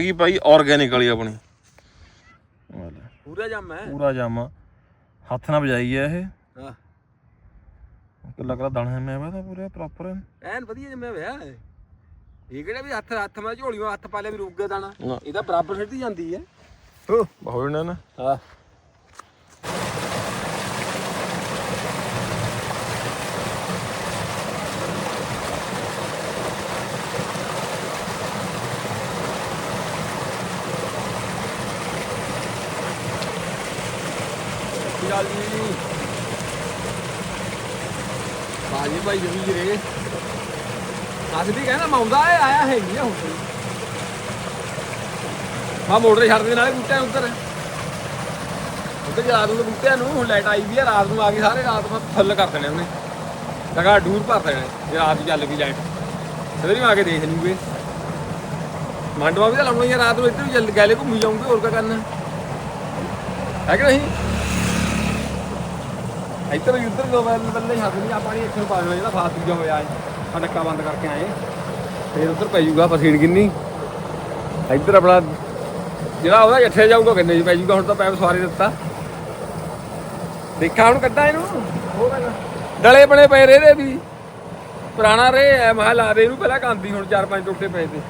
ਹੈਗੀ ਭਾਈ ਆਰਗੈਨਿਕ ਵਾਲੀ ਆਪਣੀ। ਪੂਰਾ ਜੰਮ ਹੈ? ਪੂਰਾ ਜਾਮਾ। ਹੱਥ ਨਾਲ ਵਜਾਈ ਆ ਇਹ। ਹਾਂ। ਕੱਲਾ ਕੱਲਾ ਦਾਣਾ ਮੈਂ ਵਾ ਤਾਂ ਪੂਰਾ ਪ੍ਰੋਪਰ ਐਨ ਵਧੀਆ ਜੰਮਿਆ ਹੋਇਆ ਹੈ ਇਹ ਕਿਹੜਾ ਵੀ ਹੱਥ ਹੱਥ ਮੈਂ ਝੋਲੀਆਂ ਹੱਥ ਪਾ ਲਿਆ ਵੀ ਰੁਕ ਗਿਆ ਦਾਣਾ। ਨਾ। ਇਹ ਤਾਂ ਬਰਾਬਰ ਸਿੱਧੀ ਜਾਂਦੀ ਹੈ। ਹੋ ਬਹੁਤ ਨਾ ਨਾ। ਹਾਂ। ਭਾਈ ਜਮੀ ਰੇ ਅੱਜ ਵੀ ਕਹਿੰਦਾ ਮਾਉਂਦਾ ਆਇਆ ਹੈ ਨਹੀਂ ਹੁਣ ਮਾ ਮੋਟਰ ਛੱਡ ਦੇ ਨਾਲੇ ਬੂਟਿਆਂ ਉੱਧਰ। ਉੱਧਰ ਜਲਾ ਦੂੰਗੇ ਬੂਟਿਆਂ ਨੂੰ, ਹੁਣ ਲਾਈਟ ਆਈ ਵੀ ਆ, ਰਾਤ ਨੂੰ ਆ ਕੇ ਸਾਰੇ, ਰਾਤ ਨੂੰ ਫੁੱਲ ਕਰ ਦੇਣੇ ਉਹਨੇ। ਲਗਾ ਡੂਰ ਭਰ ਦੇਣੇ, ਜੇ ਰਾਤ ਨੂੰ ਚੱਲ ਗਈ ਲਾਈਟ ਸਵੇਰੇ ਆ ਕੇ ਦੇਖ ਲੂਗੇ। ਮੰਡਵਾ ਵੀ ਤਾਂ ਲਾਉਣਾ ਹੀ ਰਾਤ ਨੂੰ ਇੱਧਰ ਵੀ ਚੱਲ, ਗੈਲੇ ਘੁੰਮੀ ਜਾਉਂਗੇ ਹੋਰ ਕੀ ਕਰਨਾ। ਹੈ ਕਿ ਨਹੀਂ? ਇੱਧਰ ਵੀ ਉੱਧਰ ਦੋ ਬੱਲੇ ਬੱਲੇ ਛੱਡ ਨਹੀਂ ਆ ਪਾਣੀ ਇੱਥੇ ਨੂੰ ਪਾ ਦੇਣਾ ਜਿਹੜਾ ਫਾਸ ਦੂਜਾ ਹੋਇਆ ਆ ਨੱਕਾ ਬੰਦ ਕਰਕੇ ਆਏ। ਫੇਰ ਉੱਧਰ ਪੈ ਜੂਗਾ ਪਸੀੜ ਕਿੰਨੀ। ਇੱਧਰ ਆਪਣਾ ਜਿਹੜਾ ਉਹਦਾ ਇੱਥੇ ਜਾਊਗਾ ਕਿੰਨੇ ਚ ਪੈ ਜੂਗਾ ਹੁਣ ਤਾਂ ਪੈਪ ਸਵਾਰੀ ਦਿੱਤਾ। ਦੇਖਾ ਹੁਣ ਕੱਢਾ ਇਹਨੂੰ। ਡਲੇ ਬਣੇ ਪਏ ਰੇ ਦੇ ਵੀ। ਪੁਰਾਣਾ ਰੇ ਐ ਮਹਾ ਲਾ ਦੇ ਇਹਨੂੰ ਪਹਿਲਾਂ ਕਾਂਦੀ ਹੁਣ ਚਾਰ ਪੰਜ ਟੁੱਟੇ ਪਏ ਤੇ।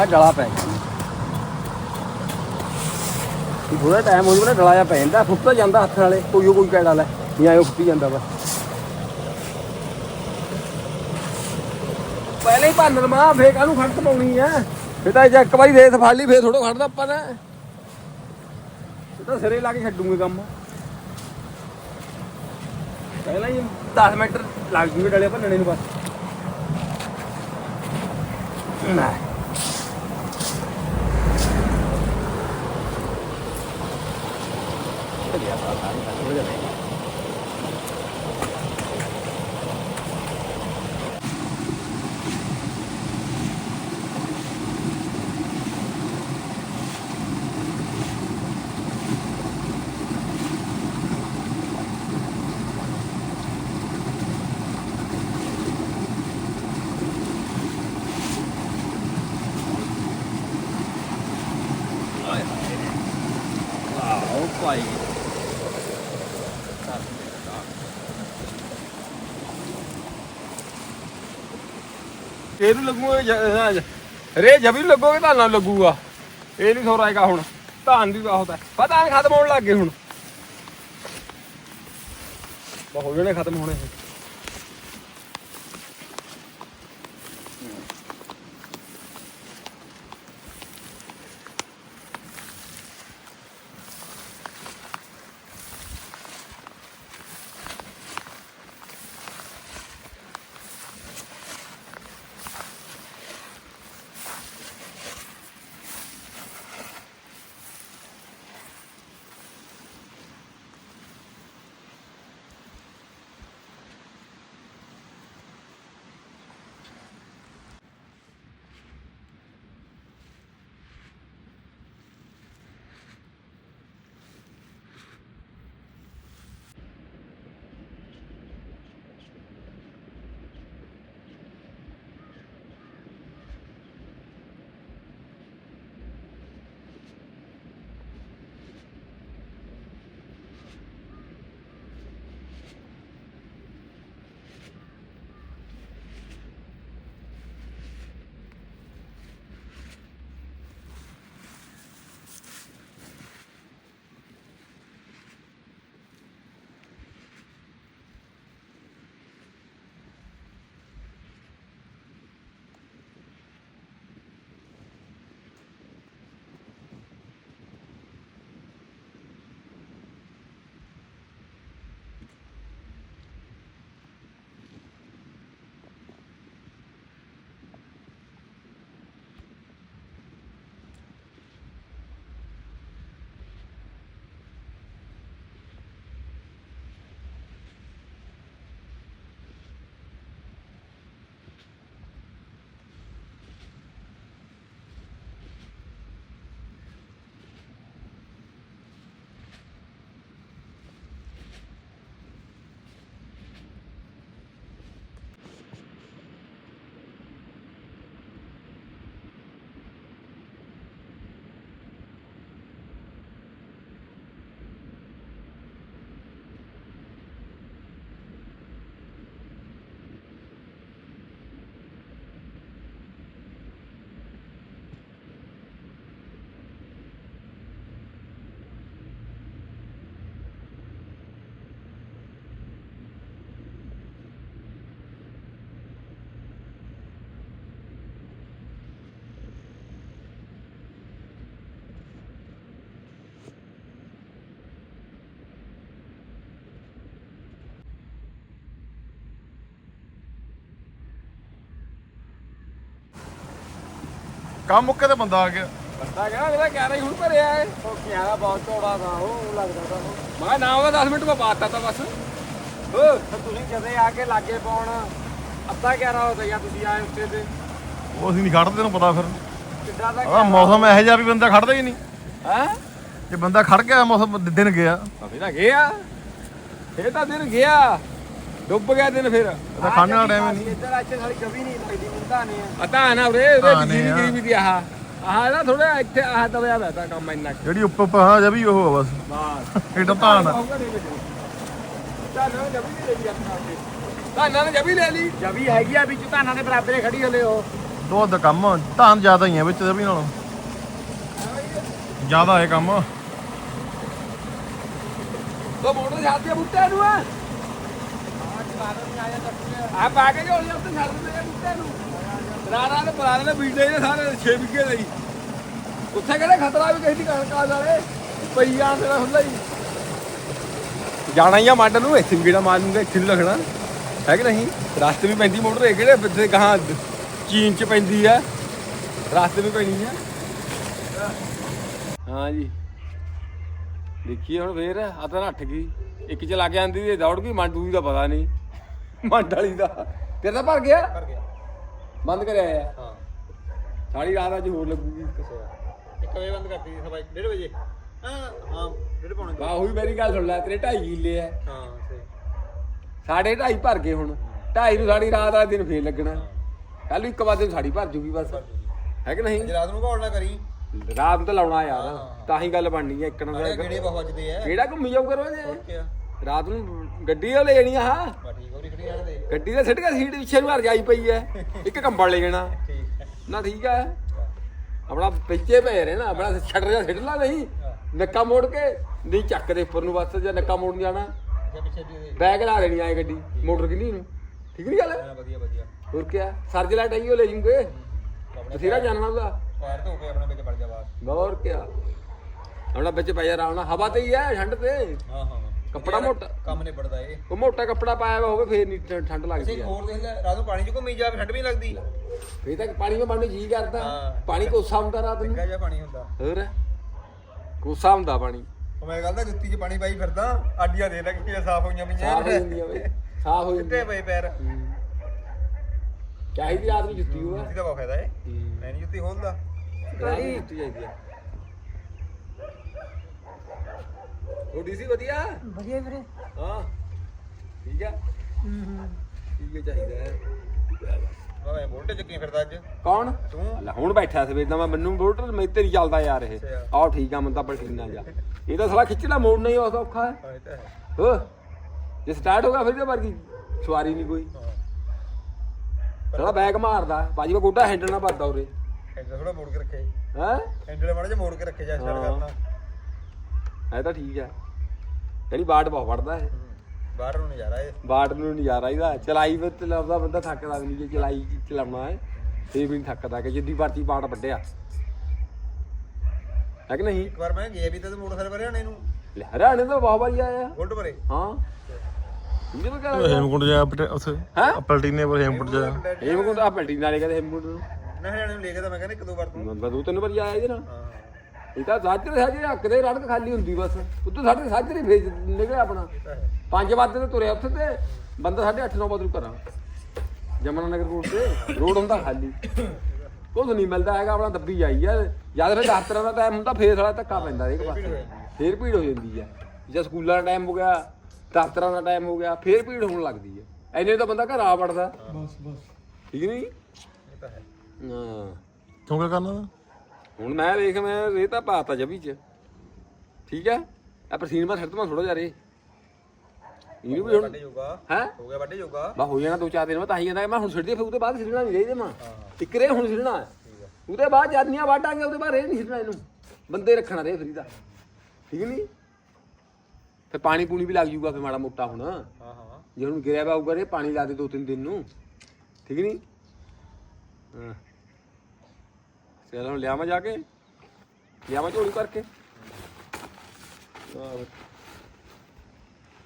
ਮੈਂ ਡਲਾ ਪੈ ਗਿਆ। ਥੋੜਾ ਟਾਈਮ ਹੋ ਜੂਗਾ ਡਲਾ ਜਾ ਪੈ ਜਾਂਦਾ, ਫੁੱਟ ਜਾਂਦਾ ਹੱਥ ਨਾਲੇ, ਕੋਈ ਕੋਈ ਕਹਿ ਲੈ ਨਹੀਂ ਆਇਓ ਫੁੱਟੀ ਜਾਂਦਾ ਵਾ। ਪਹਿਲੇ ਹੀ ਭਾਨਰ ਮਾ ਫੇਰ ਕਾਹਨੂੰ ਖੜਤ ਪਾਉਣੀ ਆ? ਫੇਰ ਤਾਂ ਇੱਕ ਵਾਰੀ ਰੇਤ ਫੜ ਲਈ, ਫੇਰ ਥੋੜਾ ਖੜਦਾ ਆਪਾਂ ਨੇ ਤਾਂ ਸਿਰੇ ਲਾ ਕੇ ਛੱਡੂਗੇ ਕੰਮ। ਪਹਿਲਾਂ ਹੀ 10 ਮਿੰਟ ਲੱਗ ਜੂਗੇ ਡਲੇ ਭੰਨਣੇ ਨੂੰ ਬਸ। ਨਾ। いや、まあ、何か、そ。ਇਹਨੂੰ ਲੱਗੂਗਾ ਰੇ ਜਬੀ ਲੱਗੋਗੇ ਤਾਂ ਨਾ ਲੱਗੂਗਾ। ਇਹ ਨਹੀਂ ਥੋੜਾ ਹੈਗਾ ਹੁਣ। ਧਾਨ ਵੀ ਬਹੁਤ ਹੈ। ਪਰ ਨਹੀਂ ਖਤਮ ਹੋਣ ਲੱਗ ਗਏ ਹੁਣ। ਬਹੁਤ ਜਾਣੇ ਖਤਮ ਹੋਣੇ। ਇਹ। ਕੰਮ ਮੁੱਕੇ ਤੇ ਬੰਦਾ ਆ ਗਿਆ। ਬੰਦਾ ਕਹਿੰਦਾ ਕਹਿ ਰਹੀ ਹੁਣ ਭਰਿਆ ਏ ਉਹ ਕਿਹਾ ਬਹੁਤ ਚੌੜਾ ਦਾ ਉਹ ਲੱਗਦਾ ਤਾਂ ਮੈਂ ਕਿਹਾ ਨਾ ਉਹਦਾ 10 ਮਿੰਟ ਮੈਂ ਪਾਤਾ ਤਾਂ ਬਸ। ਹੋ ਤੇ ਤੁਸੀਂ ਜਦੇ ਆ ਕੇ ਲਾਗੇ ਪਾਉਣ ਅੱਧਾ 11 ਹੋ ਗਿਆ ਤੁਸੀਂ ਆਏ ਉੱਤੇ ਤੇ। ਉਹ ਅਸੀਂ ਨਹੀਂ ਖੜਦੇ ਤੈਨੂੰ ਪਤਾ ਫਿਰ। ਕਿੱਡਾ ਦਾ ਆ ਮੌਸਮ ਇਹੋ ਜਿਹਾ ਵੀ ਬੰਦਾ ਖੜਦਾ ਹੀ ਨਹੀਂ। ਹੈ? ਜੇ ਬੰਦਾ ਖੜ ਗਿਆ ਮੌਸਮ ਦਿਨ ਗਿਆ। ਤਾਂ ਗਿਆ। ਇਹ ਤਾਂ ਦਿਨ ਗਿਆ। ਡੁੱਬ ਗਿਆ ਦਿਨ ਫਿਰ। ਤਾਂ ਖਾਣ ਵਾਲਾ ਟਾਈਮ ਹੀ ਨਹੀਂ। ਇੱਧਰ ਇੱਥੇ ਸਾਡੀ ਕਵੀ ਨਹੀਂ ਲੱਗਦੀ ਮੁੰਡਾ ਨੇ ਪਤਾ ਨਾ ਉਰੇ ਉਹਦੇ ਹਾਂ, ਨਹੀਂ ਬਿਜਲੀ ਆ। ਗਰੀ ਵੀ ਦੀ ਆਹ। ਆਹ ਨਾ ਥੋੜਾ ਇੱਥੇ ਆਹ ਦਬਿਆ ਹੋਇਆ ਤਾਂ ਕੰਮ ਇੰਨਾ ਕੁ। ਜਿਹੜੀ ਉੱਪਰ ਉੱਪਰ ਹਾਂ ਜਾਂ ਵੀ ਉਹ ਆ ਬਸ। ਬਸ। ਏਡਾ ਧਾਨ ਆ। ਨੇ ਜਬੀ ਲੈ ਲਈ ਆਪਣਾ। ਅੱਗੇ ਧਾਨਾਂ ਨੇ ਜਬੀ ਲੈ ਲਈ। ਜਵੀ ਹੈਗੀ ਆ ਵਿੱਚ ਧਾਨਾਂ ਦੇ ਬਰਾਬਰੇ ਖੜੀ ਹਲੇ ਉਹ। ਦੋ ਦਾ ਕੰਮ ਧਾਨ ਜ਼ਿਆਦਾ ਹੀ ਆ ਵਿੱਚ ਤੇ ਵੀ ਨਾਲੋਂ। ਜ਼ਿਆਦਾ ਹੈ ਕੰਮ ਉਹ ਮੋਟਰ ਛੱਡ ਦੇ ਬੁੱਟੇ ਨੂੰ। ਆ ਆ ਪਾ ਕੇ ਜੋ ਉੱਤੇ ਛੱਡ ਦਿੰਦੇ ਆ ਬੁੱਟੇ ਨੂੰ। ਰਾਰਾ ਨੇ ਬਰਾਰਾ ਨੇ ਬੀਜਦੇ ਨੇ ਸਾਰੇ 6 ਵਿਗੇ ਲਈ। ਉੱਥੇ ਕਿਹੜਾ ਖਤਰਾ ਵੀ ਕਿਸੇ ਦੀ ਕਣਕ ਆ ਜਾਵੇ ਤੇਰਾ ਹੁੰਦਾ ਹੀ। ਜਾਣਾ ਹੀ ਆ ਮੰਡ ਨੂੰ, ਇੱਥੇ ਵੀ ਕਿਹੜਾ ਮਾਰ ਇੱਥੇ ਵੀ ਲੱਗਣਾ। ਹੈ ਕਿ ਨਹੀਂ? ਰਸਤੇ ਵੀ ਪੈਂਦੀ ਮੋਟਰ, ਇਹ ਕਿਹੜੇ ਬਿੱਥੇ ਗਾਹਾਂ ਚੀਨ ਚ ਪੈਂਦੀ ਆ? ਰਸਤੇ ਵੀ ਪੈਣੀ ਆ। ਹਾਂ ਜੀ। ਦੇਖੀਏ ਹੁਣ ਫੇਰ ਆ ਤਾਂ ਨੱਠ ਗਈ ਇੱਕ ਚ ਲੱਗ ਜਾਂਦੀ ਤੇ ਦੌੜ ਗਈ, ਮੰਡ ਦੂਜੀ ਦਾ ਪਤਾ ਨਹੀਂ। ਮੰਡ ਵਾਲੀ ਦਾ। ਤੇਰਾ ਤਾਂ ਭਰ ਗਿਆ? ਕਰ ਗਿਆ। ਬੰਦ ਕਰਿਆ ਆ ਹਾਂ। ਸਾਰੀ ਰਾਤ ਅੱਜ ਹੋਰ ਲੱਗੂਗੀ। ਕਿਸੇ ਇੱਕ ਵਜੇ ਬੰਦ ਕਰਤੀ ਸੀ ਸਭਾ 1:30 ਵਜੇ। ਹਾਂ ਹਾਂ 1:30 ਪੌਣੇ ਦੋ। ਵਾਹ ਉਹੀ ਮੇਰੀ ਗੱਲ ਸੁਣ ਲੈ ਤੇਰੇ ਢਾਈ ਕਿੱਲੇ ਆ। ਹਾਂ ਸਹੀ। ਸਾਡੇ ਢਾਈ ਭਰ ਗਏ ਹੁਣ। ਢਾਈ ਨੂੰ ਸਾਡੀ ਰਾਤ ਦਾ ਦਿਨ ਫੇਰ ਲੱਗਣਾ। ਕੱਲ ਇੱਕ ਵਾਰ ਦਿਨ ਸਾਡੀ ਭਰ ਜੂਗੀ ਬਸ। ਹੈ ਕਿ ਨਹੀਂ? ਅੱਜ ਰਾਤ ਨੂੰ ਘੋਲ ਨਾ ਕਰੀ। ਰਾਤ ਨੂੰ ਤਾਂ ਲਾਉਣਾ ਯਾਰ। ਤਾਂ ਹੀ ਗੱਲ ਬਣਨੀ ਹੈ ਇੱਕ ਨਾ ਗੇੜੇ ਬਹੁਤ ਵੱਜਦੇ ਆ। ਕਿਹੜਾ ਘੁੰਮੀ ਜਾਊ ਕਰੋ ਜੇ ਕਿਆ। ਰਾਤ ਨੂੰ ਗੱਡੀ ਉਹ ਲੈ ਜਾਣੀ ਆ ਹਾਂ। ਠੀਕ ਜਾਣ ਦੇ। ਗੱਡੀ ਦਾ ਸਿੱਟ ਕੇ ਸੀਟ ਪਿੱਛੇ ਨੂੰ ਹਰ ਜਾਈ ਪਈ ਐ। ਇੱਕ ਕੰਬਲ ਲੈ ਜਾਣਾ। ਠੀਕ। ਨਾ ਠੀਕ ਹੈ ਆਪਣਾ ਪਿੱਛੇ ਪਏ ਰਹੇ ਨਾ ਆਪਣਾ ਛੱਡ ਰਿਹਾ ਸਿੱਟ ਲਾ ਨਹੀਂ। ਨੱਕਾ ਮੋੜ ਕੇ ਨਹੀਂ ਚੱਕ ਦੇ ਉੱਪਰ ਨੂੰ ਬਸ ਜਾਂ ਨੱਕਾ ਮੋੜਨ ਜਾਣਾ। ਅੱਛਾ ਪਿੱਛੇ ਦੀ ਬੈਗ ਲਾ ਲੈਣੀ ਆਏ ਗੱਡੀ ਮੋਟਰ ਕਿੰਨੀ ਨੂੰ ਠੀਕ ਨਹੀਂ ਗੱਲ? ਹਾਂ ਵਧੀਆ ਵਧੀਆ। ਹੋਰ ਕੀ ਸਰਜ ਲਾਈਟ ਆਈ ਉਹ ਲੈ ਜੂਗੇ। ਬਥੇਰਾ ਜਾਣਨਾ ਉਹਦਾ। ਪੈਰ ਧੋ ਕੇ ਆਪਣੇ ਵਿੱਚ ਵੜ ਜਾ ਬਾਹਰ। ਹੋਰ ਕੀ ਆਪਣਾ ਵਿੱਚ ਪੈ ਜਾ ਆਰਾਮ ਨਾਲ। ਹਵਾ ਤੇ ਹੀ ਹੈ ਠੰਡ ਤੇ। ਹਾਂ ਹਾਂ। ਕੱਪੜਾ ਮੋਟਾ ਕੰਮ ਨਹੀਂ ਪੜਦਾ ਇਹ। ਉਹ ਮੋਟਾ ਕੱਪੜਾ ਪਾਇਆ ਹੋਇਆ ਹੋਵੇ ਫੇਰ ਨਹੀਂ ਠੰਡ ਲੱਗਦੀ ਅਸੀਂ ਆ ਹੋਰ ਦੇਖ ਲੈ ਰਾਤ ਨੂੰ ਪਾਣੀ ਚ ਘੁੰਮੀ ਜਾ ਠੰਡ ਵੀ ਨੀ ਲੱਗਦੀ। ਫੇਰ ਤਾਂ ਪਾਣੀ ਵਿੱਚ ਬਣਨ ਨੂੰ ਜੀ ਕਰਦਾ। ਹਾਂ। ਪਾਣੀ ਕੋਸਾ ਹੁੰਦਾ ਰਾਤ ਨੂੰ। ਨਿੱਕਾ ਜਿਹਾ ਪਾਣੀ ਹੁੰਦਾ। ਹੋਰ? ਕੋਸਾ ਹੁੰਦਾ ਪਾਣੀ। ਉਹ ਮੈਂ ਕਹਿੰਦਾ ਜੁੱਤੀ 'ਚ ਪਾਣੀ ਪਾਈ ਫਿਰਦਾ ਆਡੀਆਂ ਦੇ ਲੈ ਕਿ ਸਾਫ਼ ਹੋਈਆਂ ਪਈਆਂ। ਸਾਫ਼ ਹੋ ਜਾਂਦੀ ਆ ਵੇ ਸਾਫ਼ ਹੋ ਜਾਂਦੀ ਕਿੱਥੇ ਆ। ਪਏ ਪੈਰ? ਹੂੰ। ਚਾਹੀਦੀ ਰਾਤ ਨੂੰ ਜੁੱਤੀ ਹੋਆ ਜੁੱਤੀ ਦਾ ਬਹੁਤ ਫਾਇਦਾ ਏ ਮੈਂ ਨਹੀਂ ਜੁੱਤੀ ਖੋਲਦਾ। ਰਾਤ ਨੂੰ ਜੁੱਤੀ ਚਾਹੀਦੀ ਆ। ਰੋਟੀ ਸੀ ਵਧੀਆ? ਵਧੀਆ ਵੀਰੇ। ਹਾਂ। ਠੀਕ ਆ? ਠੀਕ ਹੈ ਚਾਹੀਦਾ ਹੈ। ਮੈਂ ਬੋਲਟੇ ਚੱਕੀ ਫਿਰਦਾ ਅੱਜ? ਕੌਣ? ਤੂੰ? ਲੈ ਹੁਣ ਬੈਠਾ ਸਵੇਰ ਦਾ ਮੈਂ ਮੈਨੂੰ ਮੋਟਰ ਮੈਂ ਤੇ ਨਹੀਂ ਚੱਲਦਾ ਯਾਰ ਇਹ। ਆਹ ਠੀਕ ਆ ਮੰਦਾ ਪਲਟੀਨਾ ਜਾ। ਇਹ ਤਾਂ ਸਾਲਾ ਖਿੱਚਣਾ ਮੋੜਨਾ ਹੀ ਉਸ ਔਖਾ ਹੈ। ਹਾਂ, ਹੈ। ਹੋ ਜੇ ਸਟਾਰਟ ਹੋ ਗਿਆ ਫਿਰ ਤੇ ਵਰਗੀ ਸਵਾਰੀ ਨਹੀਂ ਕੋਈ। ਹਾਂ। ਸਾਲਾ ਬੈਗ ਮਾਰਦਾ ਬਾਜੀ ਮੈਂ ਗੋਡਾ ਹੈਂਡਲ ਨਾ ਭਰਦਾ ਉਰੇ। ਹੈਂਡਲ ਥੋੜਾ ਮੋੜ ਕੇ ਰੱਖੇ ਹੈ? ਹੈਂਡਲ ਮਾੜਾ ਜਿਹਾ ਮੋੜ ਕੇ ਰੱਖੇ ਜਾ ਸਟਾਰਟ ਹਾਂ। ਕਰਨਾ। ਇਹ ਤਾਂ ਠੀਕ ਹੈ। ਜਿਹੜੀ ਬਾਟ ਬਹੁਤ ਵੜਦਾ ਹੈ। ਬਾਹਰ ਨੂੰ ਨਜ਼ਾਰਾ ਏ ਬਾਟ ਨੂੰ ਨਜ਼ਾਰਾ ਇਹਦਾ। ਚਲਾਈ ਵਿੱਚ ਚਲਾਉਂਦਾ ਬੰਦਾ ਥੱਕਦਾ ਵੀ ਨਹੀਂ ਜੇ ਚਲਾਈ ਚਲਾਉਣਾ ਹੈ। ਤੇ ਵੀ ਨਹੀਂ ਥੱਕਦਾ ਕਿ ਜਿੱਦੀ ਵਰਤੀ ਬਾਟ ਵੱਡਿਆ ਹੈ ਕਿ ਨਹੀਂ? ਇੱਕ ਵਾਰ ਮੈਂ ਗਿਆ ਵੀ ਤਾਂ ਮੋਟਰਸਾਈਕਲ ਪਰ ਹਣੇ ਨੂੰ। ਲੈ ਹਰਿਆਣੇ ਤੋਂ ਬਹੁਤ ਵਾਰੀ ਆਇਆ ਬੁਲਟ ਪਰੇ। ਹਾਂ। ਇਹ ਤਾਂ ਕਹਿੰਦਾ ਹੇਮਕੁੰਡ ਜਾ ਉੱਥੇ। ਹਾਂ? ਪਲਟੀਨੇ ਪਰ ਹੇਮਕੁੰਡ ਜਾ। ਇਹ ਮੈਂ ਕਹਿੰਦਾ ਪਲਟੀ ਨਾਲੇ ਕਹਿੰਦੇ ਹਿੰਮਤ ਨੂੰ। ਨਾ ਹਰਿਆਣੇ ਨੂੰ ਲੈ ਕੇ ਤਾਂ ਮੈਂ ਕਹਿੰਦਾ ਇੱਕ ਦੋ ਵਾਰ ਤੂੰ। ਮੈਂ ਦੋ ਤਿੰਨ ਵਾਰੀ ਆਇਆ ਇਹਦੇ ਨਾਲ। ਹਾਂ। ਇਹ ਤਾਂ ਸਾਜਰੇ ਸਾਜਰੇ ਹੱਕ ਦੇ ਰੜਕ ਖਾਲੀ ਹੁੰਦੀ ਬਸ। ਉੱਤੋਂ ਸਾਡੇ ਸਾਜਰੇ ਭੇਜ ਨਿਕਲਿਆ ਆਪਣਾ। ਪੰਜ ਵਜੇ ਤੇ ਤੁਰਿਆ ਉੱਥੇ ਤੇ ਬੰਦਾ ਸਾਢੇ ਅੱਠ 9 ਵਜੇ ਨੂੰ ਘਰਾਂ। ਜਮਨਾ ਨਗਰ ਰੋਡ ਤੇ ਰੋਡ ਹੁੰਦਾ ਖਾਲੀ। ਕੁਝ ਨਹੀਂ ਮਿਲਦਾ ਹੈਗਾ ਆਪਣਾ ਦੱਬੀ ਜਾਈ ਆ। ਜਦ ਫਿਰ ਦਫ਼ਤਰਾਂ ਦਾ ਟਾਈਮ ਹੁੰਦਾ ਫੇਰ ਸਾਲਾ ਧੱਕਾ ਪੈਂਦਾ ਇੱਕ ਪਾਸੇ। ਫੇਰ ਭੀੜ ਹੋ ਜਾਂਦੀ ਹੈ ਜੇ ਸਕੂਲਾਂ ਦਾ ਟਾਈਮ ਹੋ ਗਿਆ ਦਫ਼ਤਰਾਂ ਦਾ ਟਾਈਮ ਹੋ ਗਿਆ ਫੇਰ ਭੀੜ ਹੋਣ ਲੱਗਦੀ ਹੈ ਐਨੇ ਤਾਂ ਬੰਦਾ ਘਰ ਆ ਵੜਦਾ। ਬਸ ਬਸ। ਠੀਕ ਨਹੀਂ? ਇਹ ਤਾਂ ਹੈ। ਹਾਂ। ਤੂੰ ਕੀ ਕਰਨਾ? ਹੁਣ ਮੈਂ ਵੇਖ ਮੈਂ ਇਹ ਤਾਂ ਪਾਤਾ ਜਬੀ ਚ। ਠੀਕ ਹੈ ਆ ਪ੍ਰਸੀਨ ਮਾ ਛੱਡ ਤਮਾ ਥੋੜਾ ਜਾ ਰੇ। ਇਹਨੂੰ ਵੀ ਹੁਣ ਵੱਡੇ ਯੋਗਾ ਹੈ? ਹੋ ਗਿਆ ਵੱਡੇ ਯੋਗਾ ਬਾ ਹੋ ਜਾਣਾ ਦੋ ਚਾਰ ਦਿਨ ਮੈਂ ਤਾਂ ਹੀ ਕਹਿੰਦਾ ਮੈਂ ਹੁਣ ਛੱਡਦੀ ਫਿਰ ਉਹਦੇ ਬਾਅਦ ਛੱਡਣਾ ਨਹੀਂ ਰਹੀ ਮਾਂ। ਇਕਰੇ ਹੁਣ ਹੈ। ਉਹਦੇ ਬਾਅਦ ਜਦਨੀਆਂ ਵਾਟਾਂਗੇ ਉਹਦੇ ਬਾਅਦ ਇਹ ਨਹੀਂ ਛੱਡਣਾ ਇਹਨੂੰ। ਬੰਦੇ ਰੱਖਣਾ ਰੇ ਫਰੀ ਦਾ। ਠੀਕ ਨਹੀਂ ਫਿਰ ਪਾਣੀ ਪੂਣੀ ਵੀ ਲੱਗ ਜੂਗਾ ਫਿਰ ਮਾੜਾ ਮੋਟਾ ਹੁਣ। ਹਾਂ ਹਾਂ। ਜੇ ਹੁਣ ਗਿਰਿਆ ਵਾ ਉਗਰੇ ਪਾਣੀ ਲਾ ਦੇ ਦੋ ਤਿੰਨ ਦਿਨ ਨੂੰ। ਠੀਕ ਨਹੀਂ ਹਾਂ। ਚਲ ਹੁਣ ਲਿਆਵਾਂ ਜਾ ਕੇ। ਲਿਆਵਾਂ ਝੋਲੀ ਕਰਕੇ ਆਹੋ।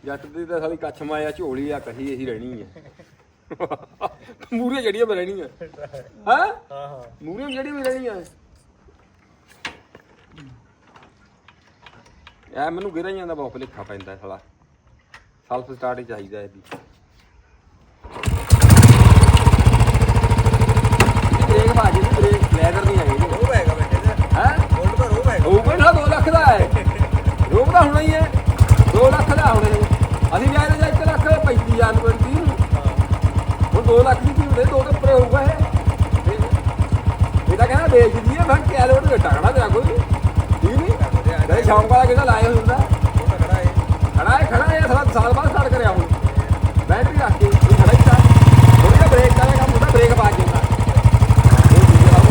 ਜੱਟ ਦੀ ਤਾਂ ਸਾਲੀ ਕੱਛ ਮਾਇਆ ਝੋਲੀ ਆ ਕਹੀ ਇਹੀ ਰਹਿਣੀ ਹੈ ਮੂਰੀਆਂ ਜੜੀਆਂ ਮੈਂ ਰਹਿਣੀਆਂ। ਹਾਂ? ਹਾਂ ਹਾਂ ਮੂਰੀਆਂ ਜੜੀਆਂ ਮੈਂ ਰਹਿਣੀਆਂ। ਐ ਮੈਨੂੰ ਗਿਰਾਂ ਜਾਂਦਾ ਬਹੁਤ ਭੁਲੇਖਾ ਪੈਂਦਾ ਸਾਲਾ। ਸੈਲਫ ਸਟਾਰਟ ਹੀ ਚਾਹੀਦਾ ਇਹਦੀ ਬ੍ਰੇਕ ਬਾਜੀ ਦੀ ਬ੍ਰੇਕ ਲੈਦਰ ਨਹੀਂ ਹੈਗੀ ਉਹ ਪੈਗਾ ਬੈਠੇ ਤੇ ਹੈ ਗੋਲਡ ਪਰ ਉਹ ਪੈਗਾ ਉਹ ਕਹਿੰਦਾ 2 ਲੱਖ ਦਾ ਹੈ ਰੋਕ ਦਾ ਹੋਣਾ ਹੀ ਹੈ 2 ਲੱਖ ਦਾ ਹੋਣਾ ਹੈ ਅਸੀਂ ਜਾ ਰਹੇ 1 ਲੱਖ 35000 ਰੁਪਏ ਦੀ ਹੁਣ 2 ਲੱਖ ਦੀ ਕੀਮਤ ਹੈ 2 ਤੋਂ ਉੱਪਰ ਹੋਊਗਾ ਇਹ ਇਹ- ਇਹ ਤਾਂ ਕਹਿੰਦਾ ਵੇਚ ਦਈਏ ਫਿਰ ਕਿਆ ਲੋੜ ਘਟਾ ਖੜਾ ਤੇਰਾ ਕੋਈ ਠੀਕ ਨਹੀਂ ਜਿਹੜੇ ਸ਼ੌਂਕ ਵਾਲਾ ਕਿਹਦਾ ਲਾਇਆ ਹੋਇਆ ਹੁੰਦਾ ਉਹ ਤਾਂ ਖੜਾ ਹੈ ਖੜਾ ਹੈ ਖੜਾ ਹੈ ਸਾਲਾ ਸਾਲ ਬਾਅਦ ਸਟਾਰਟ ਕਰਿਆ ਹੁਣ ਬੈਟਰੀ ਰੱਖ ਕੇ ਇਹ ਖੜਾ ਹੀ ਤਾਂ ਥੋੜੀ ਜਿਹਾ ਬ੍ਰੇਕ ਦਾ ਕੰਮ ਹੁੰਦਾ ਬ੍ਰੇਕ ਪਾ ਜਾਂਦਾ ਉਹ ਦੂਜਾ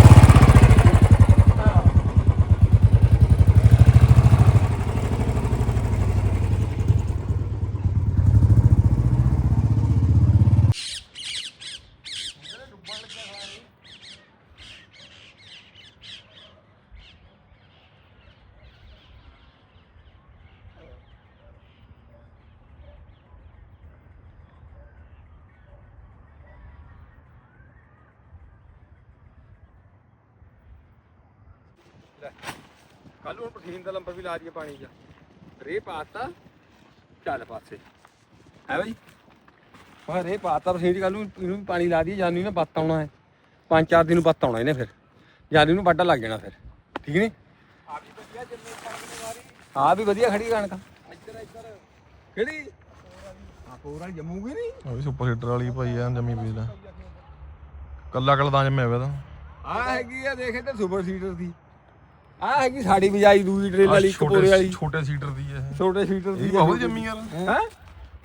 ਕੱਲ ਨੂੰ ਪਠੀਨ ਦਾ ਲੰਬਰ ਵੀ ਲਾ ਦਈਏ ਪਾਣੀ 'ਚ ਰੇ ਪਾਤਾ ਚੱਲ ਪਾਸੇ। ਹੈ ਬਈ? ਪਰ ਰੇ ਪਾਤਾ ਪਠੀਨ 'ਚ ਕੱਲ ਨੂੰ ਇਹਨੂੰ ਵੀ ਪਾਣੀ ਲਾ ਦਈਏ ਜਾਨੀ ਨਾ ਬੱਤ ਆਉਣਾ ਹੈ। ਪੰਜ ਚਾਰ ਦਿਨ ਨੂੰ ਬੱਤ ਆਉਣਾ ਇਹਨੇ ਫਿਰ। ਜਾਨੀ ਨੂੰ ਵੱਡਾ ਲੱਗ ਜਾਣਾ ਫਿਰ। ਠੀਕ ਨੇ ਆ ਵੀ ਵਧੀਆ ਜੰਮੇ ਆ ਵੀ ਵਧੀਆ ਖੜੀ ਕਣਕ। ਇੱਧਰ ਇੱਧਰ। ਕਿਹੜੀ? ਆ ਪੂਰਾ ਜੰਮੂਗੀ ਨਹੀਂ? ਉਹ ਵੀ ਸੁਪਰ ਹੀਟਰ ਵਾਲੀ ਭਾਈ ਆ ਜਮੀ ਪੀ ਲੈ ਕੱਲਾ ਕੱਲਾ ਤਾਂ ਜੰਮਿਆ ਹੋਇਆ ਤਾਂ। ਆ ਹੈਗੀ ਆ ਦੇਖ ਇੱਧਰ ਸੁਪਰ ਸੀਡਰ ਦੀ। ਆ ਹੈਗੀ ਸਾਡੀ ਬਜਾਈ ਦੂਜੀ ਟ੍ਰੇਨ ਵਾਲੀ ਕਪੂਰੇ ਵਾਲੀ। ਛੋਟੇ ਸੀਟਰ ਦੀ ਹੈ ਇਹ। ਛੋਟੇ ਸੀਡਰ ਇਹ ਦੀ ਵੀ ਬਹੁਤ ਜੰਮੀ ਯਾਰ ਹੈ?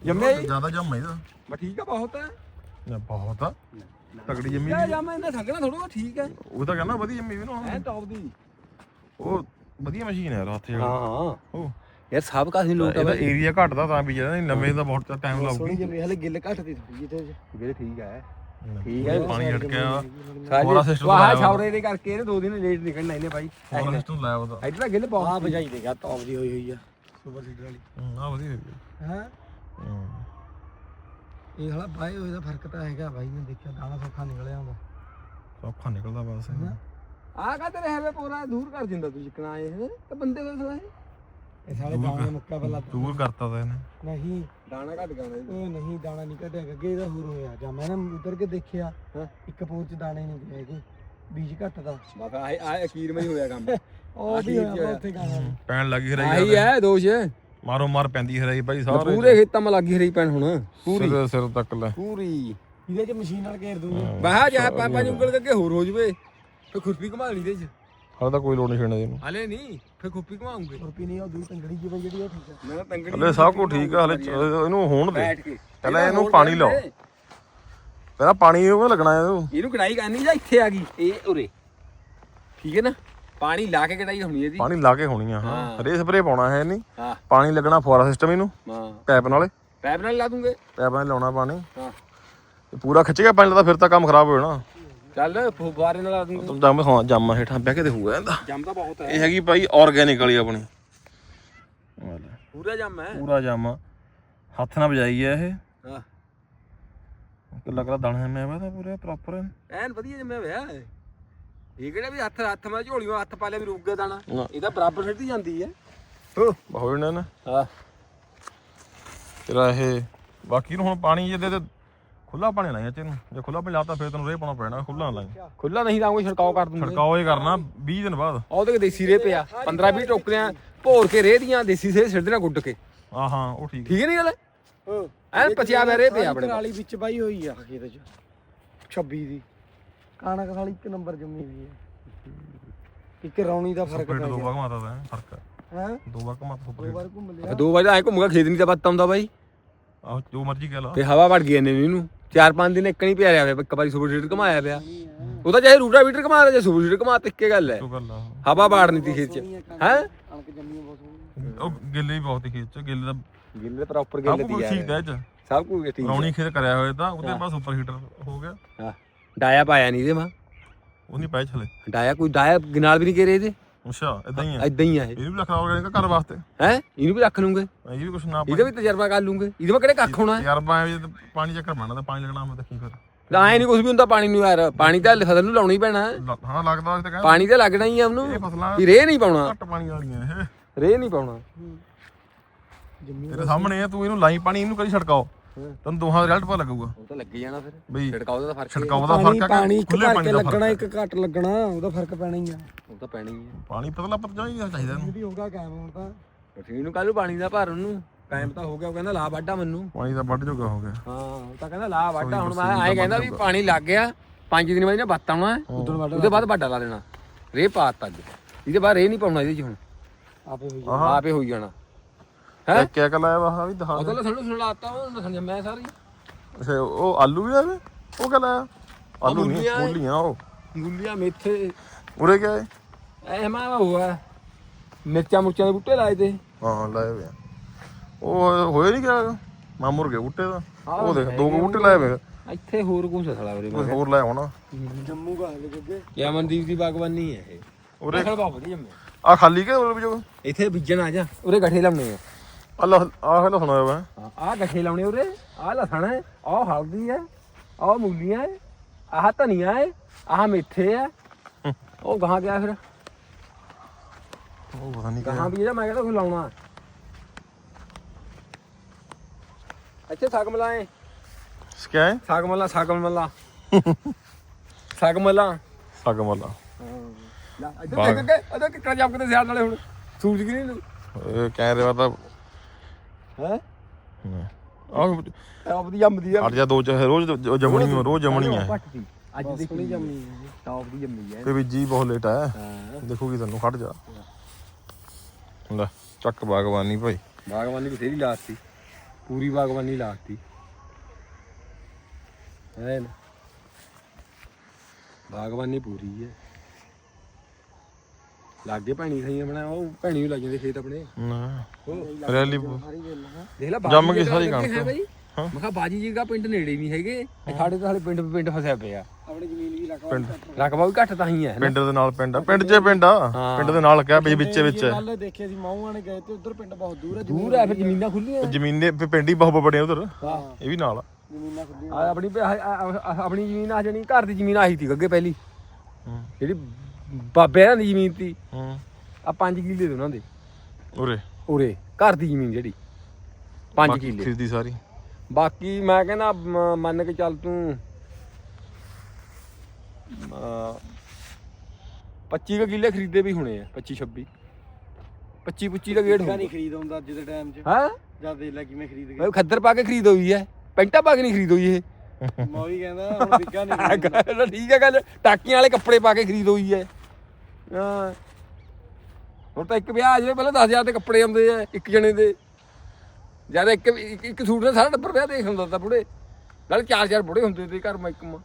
ਜੰਮਿਆ ਜੀ? ਜ਼ਿਆਦਾ ਜੰਮ ਇਹਦਾ। ਬਾ ਠੀਕ ਆ ਬਹੁਤ ਹੈ ਨਾ ਬਹੁਤ ਆ। ਤਗੜੀ ਜੰਮੀ ਯਾ। ਜੰਮ ਇਹਦਾ ਸੰਗਣਾ ਥੋੜਾ ਠੀਕ ਹੈ ਉਹ ਤਾਂ ਕਹਿੰਦਾ ਵਧੀਆ ਜੰਮੀ ਵੀ ਨਾ। ਐ ਟੌਪ ਦੀ। ਉਹ ਵਧੀਆ ਮਸ਼ੀਨ ਹੈ ਹਾਂ ਜਿਹੜਾ ਹਾਂ ਉਹ। ਯਾਰ ਸਭ ਕਾਸੀ ਲੋਟ ਇਹਦਾ ਏਰੀਆ ਘਟਦਾ ਤਾਂ ਵੀ ਜਿਹੜਾ ਨਹੀਂ ਲੰਮੇ ਦਾ ਬਹੁਤ ਟਾਈਮ ਲਾਊਗੀ ਜੰਮੀ ਹਲੇ ਗਿੱਲ ਘੱਟ ਦੀ ਥੋੜੀ ਜਿਹੀ ਤੇ ਵੀਰੇ ਠੀਕ ਹੈ ਠੀਕ ਹੈ। ਪਾਣੀ ਅਟਕਿਆ Fora system ਵਾਹ। ਛਾਵਰੇ ਦੇ ਕਰਕੇ ਇਹਨੇ ਦੋ ਦਿਨ ਲੇਟ ਨਿਕਲਣਾ ਇਹਨੇ ਭਾਈ ਹੋਰ ਸਿਸਟਮ ਲਾਇਆ ਉਹਦਾ ਇੱਧਰ ਤਾਂ ਗਿੱਲ ਆ ਭਜਾਈ ਦੇਗਾ ਟੌਪ ਦੀ ਹੋਈ ਹੋਈ ਆ। ਸੁਪਰ ਸੀਡਰ ਵਾਲੀ। ਹੂੰ, ਆ ਵਧੀਆ ਹਾਂ? ਹੂੰ। ਇਹ ਹਲਾ ਬਾਏ ਹੋਏ ਦਾ ਫ਼ਰਕ ਤਾਂ ਹੈਗਾ ਬਾਈ ਨੇ ਦੇਖਿਆ ਦਾਣਾ ਸੌਖਾ ਨਿਕਲਿਆ ਹੁੰਦਾ। ਸੌਖਾ ਨਿਕਲਦਾ ਬਸ। ਆ ਕਾ ਤੇਰੇ ਹੈਵੇ ਪੂਰਾ? ਦੂਰ ਕਰ ਦਿੰਦਾ ਤੂੰ ਜਿਕਣਾ ਇਹ। ਤੇ ਬੰਦੇ ਕੋਲ ਸਲਾ ਇਹ ਸਾਲੇ ਦਾਣੇ ਮੁੱਕਾ ਬੱਲਾ ਦੂਰ ਕਰਤਾ ਤਾਂ ਇਹਨੇ। ਨਹੀਂ। ਦਾਣਾ ਘੱਟ ਗਾਣਾ ਉਹ ਨਹੀਂ ਦਾਣਾ ਨਹੀਂ ਘਟਿਆ ਅੱਗੇ ਇਹਦਾ ਹੋਰ ਹੋਇਆ। ਜਾਂ ਮੈਂ ਨਾ ਉਧਰ ਕੇ ਦੇਖਿਆ ਹਾਂ। ਇੱਕ ਪੋਰ ਚ ਦਾਣੇ ਨਹੀਂ ਦੇ ਹੈਗੇ। ਬੀਜ ਘੱਟ ਦਾ ਆ ਆ ਅਖੀਰ ਮੈਂ ਹੀ ਹੋਇਆ ਕੰਮ। ਉਹ ਵੀ ਹੋਇਆ ਉੱਥੇ ਗਾਣਾ। ਪੈਣ ਲੱਗੀ ਆਹੀ ਹਰਾਈ ਹੈ ਦੋਸ਼। ਮਾਰੋ ਮਾਰ ਪੈਂਦੀ ਹਰਾਈ ਭਾਈ ਸਾਰੇ ਪੂਰੇ ਖੇਤਾਂ ਮਾ ਲੱਗੀ ਹਰੀ ਪੈਣ ਹੁਣ। ਪੂਰੀ। ਸਿਰ ਸਿਰ ਤੱਕ ਲੈ। ਪੂਰੀ। ਇਹਦੇ ਚ ਮਸ਼ੀਨ ਨਾਲ ਘੇਰ ਦੂੰਗੇ। ਬਾਹਰ ਜਾ ਪਾਪਾ ਜੀ। ਉਂਗਲ ਕਰਕੇ ਹੋਰ ਹੋ ਜਵੇ। ਫੇ ਖੁਰਪੀ ਘੁਮਾ ਲਈ ਦੇ ਚ। ਹਾਲੇ ਤਾਂ ਕੋਈ ਲੋੜ ਨਹੀਂ ਛੇੜਨੇ ਦੀ ਇਹਨੂੰ। ਹਲੇ ਨਹੀਂ ਫੇ ਖੁਰਪੀ ਘੁਮਾਉਂਗੇ ਰੁਪੀ ਨਹੀਂ ਉਹ ਦੂਈ ਤੰਗੜੀ ਜਿਵੇਂ ਜਿਹੜੀ ਉਹ ਠੀਕ ਆ। ਮੈਂ ਤੰਗੜੀ ਹਲੇ ਸਭ ਕੁਝ ਠੀਕ ਆ ਹਲੇ ਚ- ਇਹਨੂੰ ਹੋਣ ਦੇ। ਬੈਠ ਕੇ। ਪਹਿਲਾਂ ਇਹਨੂੰ ਪਾਣੀ ਲਾਓ। ਪਹਿਲਾਂ ਪਾਣੀ ਉਹ ਲੱਗਣਾ ਇਹਨੂੰ? ਇਹਨੂੰ ਕਢਾਈ ਕਰਨੀ ਜਾਂ ਇੱਥੇ ਆ ਗਈ? ਇਹ ਉਰੇ। ਠੀਕ ਹੈ ਨਾ? ਪਾਣੀ ਲਾ ਕੇ ਕਢਾਈ ਹੋਣੀ ਇਹਦੀ। ਪਾਣੀ ਲਾ ਕੇ ਹੋਣੀ ਆ ਹਾਂ। ਹਾਂ। ਰੇ ਸਪਰੇ ਪਾਉਣਾ ਹੈ ਨਹੀਂ। ਹਾਂ। ਪਾਣੀ ਲੱਗਣਾ ਫੁਆਰਾ ਸਿਸਟਮ ਇਹਨੂੰ। ਹਾਂ। ਪੈਪ ਨਾਲੇ ਪੈਪ ਨਾਲ ਲਾ ਦੂੰਗੇ। ਪੈਪ ਨਾਲ ਲਾਉਣਾ ਪਾਣੀ। ਹਾਂ। ਤੇ ਪੂਰਾ ਖਿੱਚ ਕੇ ਪਾਣੀ ਲਾਦਾ ਫਿਰ ਤਾਂ ਕੰਮ ਖਰਾਬ ਹੋ ਜਾਣਾ। ਚੱਲ ਫੁਵਾਰੇ ਨਾਲ ਦੂੰਗੇ ਤੁਮ ਜੰਮ ਹਾਂ ਜੰਮ ਹੇਠਾਂ ਬਹਿ ਕੇ ਤੇ ਹੋਊਗਾ ਇਹਦਾ। ਜੰਮ ਤਾਂ ਬਹੁਤ ਹੈ। ਇਹ ਹੈਗੀ ਭਾਈ ਆਰਗੈਨਿਕ ਵਾਲੀ ਆਪਣੀ। ਪੂਰਾ ਜੰਮ ਹੈ। ਪੂਰਾ ਜੰਮ। ਹੱਥ ਨਾਲ ਵਜਾਈ ਹੈ ਇਹ। ਹਾਂ। ਕੱਲਾ ਕੱਲਾ ਦਾਣਾ ਮੈਂ ਵਾ ਤਾਂ ਪੂਰਾ ਪ੍ਰੋਪਰ ਐਨ ਵਧੀਆ ਜੰਮਿਆ ਹੋਇਆ ਹੈ। ਇਹ ਕਿਹੜਾ ਵੀ ਹੱਥ ਹੱਥ ਮੈਂ ਝੋਲੀਆਂ ਹੱਥ ਪਾ ਲਿਆ ਵੀ ਰੁਕ ਗਿਆ ਦਾਣਾ। ਨਾ। ਇਹ ਤਾਂ ਬਰਾਬਰ ਸਿੱਟੀ ਜਾਂਦੀ ਹੈ। ਹੋ ਜਾਣਾ ਨਾ। ਹਾਂ। ਤੇਰਾ ਇਹ ਬਾਕੀ ਨੂੰ ਹੁਣ ਪਾਣੀ ਜੇ ਦੇ ਤੇ ਖੁੱਲਾ ਪਾਣੀ ਲਾਇਆ ਤੈਨੂੰ ਜੇ ਖੁੱਲਾ ਪਾਣੀ ਲਾਤਾ ਫਿਰ ਤੈਨੂੰ ਰੇ ਪਾਉਣਾ ਪੈਣਾ ਖੁੱਲਾ ਲਾਈ। ਖੁੱਲਾ ਨਹੀਂ ਲਾਉਂਗੇ ਛੜਕਾਓ ਕਰ ਦੂੰਗੇ। ਛੜਕਾਓ ਇਹ ਕਰਨਾ 20 ਦਿਨ ਬਾਅਦ। ਉਹਦੇ ਦੇਸੀ ਰੇ ਪਿਆ 15 20 ਟੋਕਰੀਆਂ ਭੋਰ ਕੇ ਰੇਹ ਦੀਆਂ ਦੇਸੀ ਸੇ ਸਿੱਟ ਦੇਣਾ ਗੁੱਡ ਕੇ। ਆ ਹਾਂ ਉਹ ਠੀਕ ਠੀਕ ਨਹੀਂ ਗੱਲ? ਹਾਂ। ਐਨ ਪਚਿਆ ਪਿਆ ਰੇ ਪਿਆ ਆਪਣੇ। ਵਾਲੀ ਵਿੱਚ ਬਾਈ ਹੋਈ ਆ। ਖੇਤ ਚ। 26 ਦੀ। ਕਾਣਕ ਵਾਲੀ ਇੱਕ ਨੰਬਰ ਜੰਮੀ ਵੀ ਹੈ ਇੱਕ ਰੌਣੀ ਦਾ ਫ਼ਰਕ ਪੈ ਦੋ ਗਿਆ। ਵਾਰ ਘਮਾਤਾ ਤਾਂ ਫ਼ਰਕ। ਹੈ? ਹੈ ਦੋ ਵਾਰ ਘਮਾਤਾ ਸੁਪਰ ਦੋ ਵਾਰ ਘੁੰਮ ਲਿਆ। ਦੋ ਵਜੇ ਆਏ ਘੁੰਮੂਗਾ ਖੇਤ ਨਹੀਂ ਤਾਂ ਬੱਤ ਆਉਂਦਾ ਬਾਈ। ਆਹ ਜੋ ਮਰਜ਼ੀ ਕਹਿ ਲਾ। ਤੇ ਹਵਾ ਵੜ ਗਈ ਇਹਨੇ ਇਹਨੂੰ ਚਾਰ ਪੰਜ ਦਿਨ ਇੱਕ ਨਹੀਂ ਪਿਆਰਿਆ ਹੋਇਆ ਇੱਕ ਵਾਰੀ ਸੁਪਰ ਸੀਡਰ ਘਮਾਇਆ ਪਿਆ। ਉਹ ਤਾਂ ਚਾਹੇ ਰੂਟਾ ਵੀਟਰ ਘਮਾ ਦੇ ਜਾਂ ਸੁਪਰ ਸੀਡਰ ਘਮਾ ਤੇ ਇੱਕੇ ਗੱਲ ਹੈ। ਗੱਲ ਆ। ਹਵਾ ਬਾੜ ਨਹੀਂ ਤੀ ਖੇਤ ਚ। ਹੈ? ਕਣਕ ਜੰਮੀ ਬਹੁਤ ਸੋਹਣੀ। ਉਹ ਗਿੱਲੇ ਵੀ ਬਹੁਤ ਹੀ ਖੇਤ ਚ ਗਿੱਲੇ ਦਾ ਗਿੱਲੇ ਪ੍ਰੋਪਰ ਸਭ ਗਿੱਲੇ ਕੁਝ ਦੀ ਠੀਕ ਯਾਰ ਹੈ ਚ। ਸਭ ਕੁਝ ਠੀਕ ਹੈ। ਰੌਣੀ ਖੇਤ ਕਰਿਆ ਹੋਇਆ ਤਾਂ ਉਹਦੇ ਬਾਅਦ ਸੁਪਰ ਹੀਟਰ ਹੋ ਗਿਆ। ਹਾਂ। ਡਾਇਆ ਪਾਇਆ ਨਹੀਂ ਇਹਦੇ ਮਾ ਉਹ ਨਹੀਂ ਪੈ ਛਲੇ। ਡਾਇਆ ਕੋਈ ਡਾਇਆ ਨਾਲ ਵੀ ਨਹੀਂ ਕਰੇ ਇਹਦੇ? ਅੱਛਾ ਇਦਾਂ ਹੀ ਆ। ਐਦਾਂ ਹੀ ਆ ਇਹ। ਇਹ ਵੀ ਲੱਖ ਲਾਉਗੇ ਘਰ ਵਾਸਤੇ? ਹੈ? ਇਹਨੂੰ ਵੀ ਰੱਖ ਲੂੰਗੇ। ਇਹ ਵੀ ਕੁਛ ਨਾ ਇਹਦਾ ਵੀ ਤਜਰਬਾ ਕਰ ਲੂੰਗੇ। ਇਹਦੇ ਵਿੱਚ ਕਿਹੜੇ ਕੱਖ ਹੋਣਾ? ਯਾਰ ਮੈਂ ਵੀ ਤੇ ਪਾਣੀ ਚੱਕਰ ਬਣਨਾ ਤੇ ਪਾਣੀ ਲੱਗਣਾ ਮੈਂ ਦੇਖੀ ਫਿਰ ਐ ਨਹੀਂ ਕੁਝ ਵੀ ਹੁੰਦਾ ਪਾਣੀ ਨੂੰ ਯਾਰ। ਪਾਣੀ ਤਾਂ ਫਸਲ ਨੂੰ ਲਾਉਣਾ ਹੀ ਪੈਣਾ। ਹੈ। ਲ- ਹਾਂ ਲੱਗਦਾ ਤੇ ਕਹਿੰਦਾ ਪਾਣੀ ਤਾਂ ਲੱਗਣਾ ਹੀ ਆ ਇਹ ਉਹਨੂੰ ਫਸਲਾਂ ਵੀ ਰੇਹ ਨਹੀਂ ਪਾਉਣਾ। ਘੱਟ ਪਾਣੀ ਵਾਲੀਆਂ ਇਹ ਰੇਹ ਨਹੀਂ ਪਾਉਣਾ। ਤੇਰੇ ਸਾਹਮਣੇ ਆ ਤੂੰ ਇਹਨੂੰ ਲਾਈ ਪਾਣੀ ਇਹਨੂੰ ਕਰੀ ਛੜਕਾਓ। ਤੈਨੂੰ ਦੋਹਾਂ ਦਾ ਰਿਜ਼ਲਟ ਪਤਾ ਲੱਗੂਗਾ। ਉਹ ਤਾਂ ਲੱਗ ਜਾਣਾ ਫਿਰ। ਬਈ ਛਿੜਕਾਓ ਦਾ ਫ਼ਰਕ ਛੜਕਾਓ ਦਾ ਪਾਣੀ ਫ਼ਰਕ ਆ ਪਾਣੀ ਇੱਕ ਖੁੱਲੇ ਭਰ ਪਾਣੀ ਕੇ ਲੱਗਣਾ ਇੱਕ ਘੱਟ ਲੱਗਣਾ ਉਹਦਾ ਫ਼ਰਕ ਪੈਣਾ ਹੀ ਆ। ਉਹ ਤਾਂ ਪੈਣੀ ਹੀ ਹੈ ਪਾਣੀ ਪਤਲਾ ਪਤਲਾ ਹੀ ਚਾਹੀਦਾ ਇਹਨੂੰ। ਵੀ ਹੋਗਾ ਕਾਇਮ ਹੁਣ ਤਾਂ। ਠੀਕ ਨੂੰ ਕੱਲ ਪਾਣੀ ਦਾ ਭਰ ਉਹਨੂੰ। ਕਾਇਮ ਤਾਂ ਹੋ ਗਿਆ ਉਹ ਕਹਿੰਦਾ ਲਾ ਵਾਢਾ ਮੈਨੂੰ। ਪਾਣੀ ਦਾ ਵੱਢ ਜੋਗਾ ਹੋ ਗਿਆ। ਹਾਂ ਉਹ ਤਾਂ ਕਹਿੰਦਾ ਲਾ ਵਾਢਾ ਹੁਣ ਮੈਂ ਐਂ ਕਹਿੰਦਾ ਵੀ ਪਾਣੀ ਲੱਗ ਗਿਆ ਪੰਜ ਦਿਨ ਬਾਅਦ ਇਹਨੇ ਬੱਤ ਆਉਣਾ ਹੈ। ਉਦੋਂ ਵੱਢ ਉਹਦੇ ਬਾਅਦ ਵਾਢਾ ਲਾ ਦੇਣਾ। ਰੇਹ ਪਾਤਾ ਅੱਜ। ਇਹਦੇ ਬਾਅਦ ਰੇਹ ਨਹੀਂ ਪਾਉਣਾ ਇਹਦੇ ਚ ਹੁਣ। ਆਪੇ ਹੋਈ ਆਪੇ ਹੋਈ ਜਾਣਾ। ਹੈ? ਕਿਆ ਕਾ ਲਾਇਆ ਵਾ ਵੀ ਦਿਖਾ ਉਹ ਤਾਂ ਲਸਣ ਲਸਣ ਲਾਤਾ ਉਹ ਲਸਣ ਜੰਮਿਆ ਸਾਰੀ। ਅੱਛਾ ਉਹ ਆਲੂ ਵੀ ਲਾਵੇ ਉਹ ਕਾ ਲਾਇਆ ਆਲੂ ਨਹੀਂ ਮੂਲੀਆਂ। ਮੂਲੀਆਂ ਉਹ। ਮੂਲੀਆਂ ਮੇਥੇ। ਉਰੇ ਕਿਆ ਹੈ ਐ ਮੈਂ ਹੋਇਆ ਮਿਰਚਾਂ ਮੁਰਚਾਂ ਦੇ ਬੂਟੇ ਲਾਏ ਤੇ। ਹਾਂ ਲਾਏ ਵੇ। ਉਹ ਹੋਏ ਨਹੀਂ ਕਿਆ? ਮਾਮੂਰ ਗਿਆ ਬੂਟੇ ਦਾ। ਹਾਂ, ਉਹ ਦੇਖ ਦੋ ਕੁ ਬੂਟੇ ਲਾਏ ਵੇ ਇੱਥੇ ਹੋਰ ਕੁਝ ਸਲਾ ਵੀਰੇ ਕੋਈ ਹੋਰ ਲਾਇਆ ਹੋਣਾ ਜੰਮੂ ਗਾ ਹਲੇ ਜੱਗੇ। ਕਿਆ ਮਨਦੀਪ ਦੀ ਬਾਗਬਾਨੀ ਹੈ ਇਹ। ਉਰੇ ਉਰੇ ਬਹੁਤ ਵਧੀਆ ਜੰਮਿਆ ਆ ਖਾਲੀ ਕੇ ਉਰੇ ਵੀ ਜੋ? ਇੱਥੇ ਬੀਜਣ ਆ ਜਾ। ਉਰੇ ਗੱਠੇ ਲਾਉਣੇ ਆ। ਅੱਲਾ ਆਹ ਹਲਾ ਸੁਣਾਇਆ ਵਾ ਹਾਂ, ਆਹ ਗੱਠੇ ਲਾਉਣੇ ਉਰੇ ਆਹ ਲਸਣ ਹੈ ਆਹ ਹਲਦੀ ਹੈ ਆਹ ਮੂਲੀਆਂ ਹੈ ਆਹ ਧਨੀਆ ਹੈ ਆਹ ਮੇਥੇ ਹੈ। ਉਹ ਗਾਹਾਂ ਗਿਆ ਫਿਰ। ਉਹ ਪਤਾ ਨਹੀਂ ਗਾਹਾਂ ਵੀ ਇਹਦਾ ਮੈਂ ਕਹਿੰਦਾ ਕੋਈ ਲਾਉਣਾ। ਇੱਥੇ ਸਾਗ ਮਲਾਏ ਹੈ। ਸਾਗ ਮਲਾ ਸਾਗ ਮਲਾ। ਸਾਗ ਮਲਾ। ਸੱਗ ਮੱਲਾ। ਲੈ ਇੱਧਰ ਦੇਖ ਕੇ ਇੱਧਰ ਕਿੱਕਾ ਜੱਪ ਕੇ ਸਿਆੜ ਨਾਲੇ ਹੁਣ। ਸੂਰਜ ਕੀ ਨਹੀਂ ਕਹਿ ਰਿਹਾ ਤਾਂ ਹੈ? ਆਹ ਆਪਦੀ ਜੰਮਦੀ ਆ। ਅੜ ਜਾ ਦੋ ਚਾਹੇ ਰੋਜ਼ ਜ- ਜੰਮਣੀ ਆ, ਰੋਜ਼ ਜੰਮਣੀ ਸੀ ਅੱਜ ਦੀ ਸੋਹਣੀ ਜੰਮੀ ਟੌਪ ਦੀ ਜੰਮੀ ਹੈ ਤੇ ਬੀਜੀ ਬਹੁਤ ਲੇਟ ਹਾਂ। ਦੇਖੂਗੀ ਤੈਨੂੰ ਖੜ ਜਾ। ਲੈ ਚੱਕ ਬਾਗਬਾਨੀ ਭਾਈ। ਬਾਗਬਾਨੀ ਬਥੇਰੀ ਲਾਤੀ। ਪੂਰੀ ਬਾਗਬਾਨੀ ਲਾਤੀ। ਹੈ ਨਾ ਬਾਗਬਾਨੀ ਪੂਰੀ ਹੈ ਲਾਗੇ ਭੈਣੀ ਸਹੀ ਬਣਾ ਉਹ ਭੈਣੀ ਵੀ ਲੱਗ ਜਾਂਦੇ ਖੇਤ ਆਪਣੇ। ਨਾ ਰੈਲੀ ਦੇਖ ਲੈ ਜੰਮ ਗਈ ਸਾਰੀ ਕਣਕ। ਹੈ ਬਈ। ਹਾਂ। ਮੈਂ ਕਿਹਾ ਬਾਜੀ ਜੀ ਦਾ ਪਿੰਡ ਨੇੜੇ ਨਹੀਂ ਹੈਗੇ ਸਾਡੇ ਤਾਂ ਹਾਲੇ ਪਿੰਡ ਪਿੰਡ ਫਸਿਆ ਪਿਆ। ਆਪਣੀ ਜ਼ਮੀਨ ਵੀ ਪਿੰਡ ਰਕਬਾ ਵੀ ਘੱਟ ਤਾਂ ਹੀ ਹੈ। ਪਿੰਡ ਦੇ ਨਾਲ ਪਿੰਡ ਆ ਪਿੰਡ 'ਚ ਪਿੰਡ ਆ। ਪਿੰਡ ਦੇ ਨਾਲ ਕਿਆ ਵਿੱਚ ਵਿੱਚ ਵਿੱਚ। ਕੱਲ ਦੇਖਿਆ ਸੀ ਮਾਊਆਂ ਨੇ ਗਏ ਤੇ ਉਧਰ ਪਿੰਡ ਬਹੁਤ ਦੂਰ ਹੈ ਦੂਰ ਹੈ ਫਿਰ ਜ਼ਮੀਨਾਂ ਖੁੱਲੀਆਂ ਜ਼ਮੀਨੇ ਵੀ ਪਿੰਡ ਹੀ ਬਹੁਤ ਬੜੇ ਉਧਰ। ਹਾਂ। ਇਹ ਵੀ ਨਾਲ ਆ। ਜ਼ਮੀਨਾਂ ਖੁੱਲੀਆਂ ਆ ਆਪਣੀ ਆਪਣੀ ਜ਼ਮੀਨ ਆ ਜਣੀ ਘਰ ਦੀ ਜ਼ਮੀਨ ਆਹੀ ਸੀ ਅੱਗੇ ਪਹਿਲੀ। ਹੂੰ। ਜਿਹੜੀ ਬਾਬਿਆਂ ਦੀ ਜ਼ਮੀਨ ਸੀ ਹੂੰ। ਆ 5 ਕਿੱਲੇ ਦੇ ਉਹਨਾਂ ਦੇ। ਉਰੇ? ਉਰੇ ਘਰ ਦੀ ਜ਼ਮੀਨ ਜਿਹੜੀ। 5 ਬਾਕੀ ਕਿੱਲੇ। ਖਰੀਦੀ ਸਾਰੀ? ਬਾਕੀ ਮੈਂ ਕਹਿੰਦਾ ਮ- ਮੰਨ ਕੇ ਚੱਲ ਤੂੰ ਅਹ, 25 ਕੁ ਕਿੱਲੇ ਖਰੀਦੇ ਵੀ ਹੋਣੇ ਆ 25 26 25 25 ਦਾ ਹੋਊਗਾ। ਨਹੀਂ ਖਰੀਦ ਹੁੰਦਾ ਅੱਜ ਦੇ ਟਾਈਮ 'ਚ। ਹਾਂ? ਜਦ ਦੇਖ ਲੈ ਕਿਵੇਂ ਖਰੀਦ ਮੈਂ ਖੱਦਰ ਪਾ ਕੇ ਖਰੀਦ ਹੋਈ ਹੈ। ਪੈਂਟਾ ਪਾ ਕੇ ਨਹੀਂ ਖਰੀਦ ਹੋਈ ਇਹ। ਗਏ ਮੈਂ ਵੀ ਕਹਿੰਦਾ ਹੁਣ ਵਿਕਾ ਨਹੀਂ ਖਰੀਦਦਾ। ਗੱਲ ਠੀਕ ਹੈ ਗੱਲ ਟਾਕੀਆਂ ਵਾਲੇ ਕੱਪੜੇ ਪਾ ਕੇ ਖਰੀਦ ਹੋਈ ਹੈ। ਹਾਂ। ਹੁਣ ਤਾਂ ਇੱਕ ਵਿਆਹ ਆ ਜਾਵੇ ਪਹਿਲਾਂ 10000 ਦੇ ਕੱਪੜੇ ਆਉਂਦੇ ਆ ਇੱਕ ਜਣੇ ਦੇ। ਜਦ ਇੱਕ ਇੱਕ- ਇੱਕ ਸੂਟ ਨਾਲ ਸਾਰਾ ਟੱਬਰ ਵਿਆਹ ਦੇਖ ਹੁੰਦਾ ਤਾਂ ਬੁੜੇ। ਨਾਲ ਚਾਰ ਚਾਰ ਬੁੜੇ ਹੁੰਦੇ ਤੇ ਘਰ ਮੈਂ ਇੱਕ ਮਾਂ।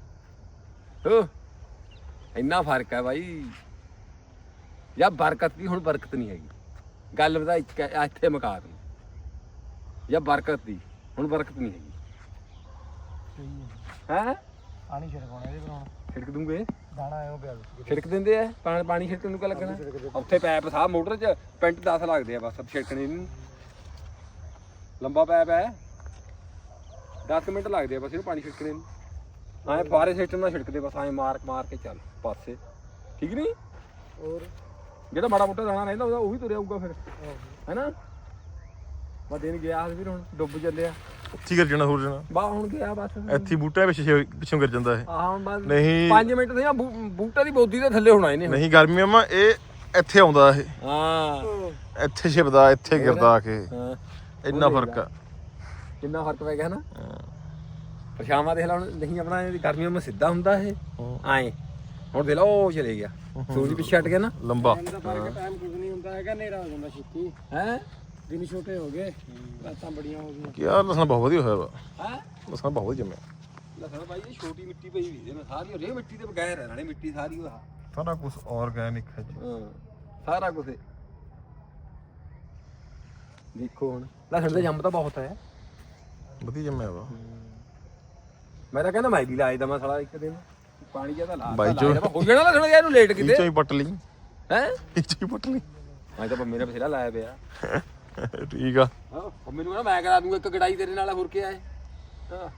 ਹੋ ਇੰਨਾ ਫ਼ਰਕ ਹੈ ਬਾਈ। ਯਾ ਬਰਕਤ ਦੀ ਹੁਣ ਬਰਕਤ ਨਹੀਂ ਹੈਗੀ। ਗੱਲ ਬਤਾ ਇੱਥੇ ਮੁਕਾ ਦੂੰ। ਯਾ ਬਰਕਤ ਦੀ ਹੁਣ ਬਰਕਤ ਨਹੀਂ ਹੈਗੀ। ਹੈ? ਪਾਣੀ ਛਿੜਕਾਉਣਾ ਇਹਦੇ ਪਰ ਹੁਣ। ਛਿੜਕ ਦੂੰਗੇ? ਦਾਣਾ ਆਇਓ ਪਿਆ ਛਿੜਕ ਦਿੰਦੇ ਆ? ਪਾਣੀ ਪਾਣੀ ਛਿੜਕਣ ਨੂੰ ਕਾ ਲੱਗਣਾ? ਉੱਥੇ ਪੈਪ ਸਾਹ ਮੋਟਰ 'ਚ ਪਿੰਟ 10 ਲੱਗਦੇ ਆ ਬਸ ਛਿੜਕਣੇ ਨੂੰ ਲੰਬਾ ਪੈਪ ਹੈ 10 ਮਿੰਟ ਲੱਗਦੇ ਆ ਬਸ ਇਹਨੂੰ ਪਾਣੀ ਛਿੜਕਣੇ ਨੂੰ। ਐਂ ਫਾਰੇ ਸਿਸਟਮ ਨਾਲ ਛਿੜਕਦੇ ਬਸ ਐਂ ਮਾਰ ਮਾਰ ਕੇ ਚੱਲ ਪਾਸੇ। ਠੀਕ ਨਹੀਂ ਹੋਰ। ਜਿਹੜਾ ਮਾੜਾ ਮੋਟਾ ਦਾਣਾ ਰਹਿੰਦਾ ਉਹਦਾ ਉਹ ਵੀ ਤੁਰਿਆ ਆਊਗਾ ਫਿਰ। ਹੈਨਾ? ਬਾ ਦਿਨ ਗਿਆ ਫਿਰ ਹੁਣ ਡੁੱਬ ਚੱਲਿਆ। ਇੱਥੇ ਗਿਰ ਜਾਣਾ ਹੋਰ ਜਾਣਾ। ਬਾ ਹੁਣ ਗਿਆ ਬਸ। ਇੱਥੇ ਹੀ ਬੂਟਾ ਪਿੱਛੇ ਪਿੱਛੋਂ ਗਿਰ ਜਾਂਦਾ ਇਹ। ਆਹ ਹੁਣ ਬਸ ਨਹੀਂ। 5 ਮਿੰਟ ਤੇ ਬੂਟਾ ਦੀ ਬੋਦੀ ਦੇ ਥੱਲੇ ਹੋਣਾ ਇਹਨੇ। ਨਹੀਂ ਗਰਮੀਆਂ ਮਾ ਇਹ ਇੱਥੇ ਆਉਂਦਾ ਇਹ। ਹਾਂ। ਇੱਥੇ ਛਿਪਦਾ ਇੱਥੇ ਗਿਰਦਾ ਆ ਕੇ। ਹਾਂ। ਇੰਨਾ ਫ਼ਰਕ ਆ। ਕਿੰਨਾ ਫ਼ਰਕ ਪੈ ਗਿਆ ਨਾ। ਪਰਛਾਵਾਂ ਦੇਖ ਲਾ ਹੁਣ ਨਹੀਂ ਆਪਣਾ ਇਹ ਗਰਮੀਆਂ ਵਿੱਚ ਸਿੱਧਾ ਹੁੰਦਾ ਇਹ। ਹਾਂ। ਆਏ। ਹੁਣ ਦੇਖ ਲਾ ਉਹ ਚਲੇ ਗਿਆ। ਸੂਰਜ ਪਿੱਛੇ ਹਟ ਗਿਆ ਨਾ। ਲੰਬਾ। ਦਾ ਟਾਈਮ ਕੁਝ ਨਹੀਂ ਹੁੰਦਾ ਹੈਗਾ ਹਨੇਰਾ ਹੋ ਜਾਂਦਾ ਛੇਤੀ। ਹੈ? ਦਿਨ ਛੋਟੇ ਹੋ ਗਏ ਰਾਤਾਂ ਬੜੀਆਂ ਹੋ ਗਈਆਂ। ਕੀ ਯਾਰ ਲਸਣ ਬਹੁਤ ਵਧੀਆ ਹੋਇਆ ਵਾ। ਹੈ? ਲਸਣ ਬਹੁਤ ਵਧੀਆ ਜੰਮਿਆ। ਲਸਣ ਭਾਈ ਇਹ ਛੋਟੀ ਮਿੱਟੀ ਪਈ ਵੀ ਇਹਦੇ ਸਾਰੀ ਰੇ ਮਿੱਟੀ ਦੇ ਬਗੈਰ ਹੈ ਨਾਲੇ ਮਿੱਟੀ ਸਾਰੀ ਉਹ ਸਾਰਾ ਕੁਝ ਆਰਗੈਨਿਕ ਹੈ ਜੀ। ਹਾਂ ਸਾਰਾ ਕੁਝ ਦੇਖੋ ਹੁਣ ਲਸਣ ਦੇ ਜੰਮ ਤਾਂ ਬਹੁਤ ਹੈ। ਵਧੀਆ ਜੰਮਿਆ ਵਾ। ਮੈਂ ਤਾਂ ਕਹਿੰਦਾ ਮੈਂ ਵੀ ਲਾਏ ਦਵਾਂ ਸਾਲਾ ਇੱਕ ਦਿਨ। ਪਾਣੀ ਜ਼ਿਆਦਾ ਲਾ ਬਾਈ ਜੋ-। ਹੋ ਜਾਣਾ ਲਸਣ ਗਿਆ ਇਹਨੂੰ ਲੇਟ ਕਿਤੇ? ਚੋਂ ਹੀ ਪੱਟ ਲਈ। ਹੈ? ਇੱਚੀ ਪੁੱਟ ਲਈ। ਮੈਂ ਤਾਂ ਨੇ ਬਥੇਰਾ ਲਾਇਆ ਪਿਆ। ਠੀਕ ਆ। ਹਾਂ ਪੰਮੇ ਕਹਿੰਦਾ ਮੈਂ ਕਰਾ ਦੂੰਗਾ ਇੱਕ ਗੜਾਈ ਤੇਰੇ ਨਾਲ, ਹੋਰ ਕੀ ਆਏ ਹਾਂ।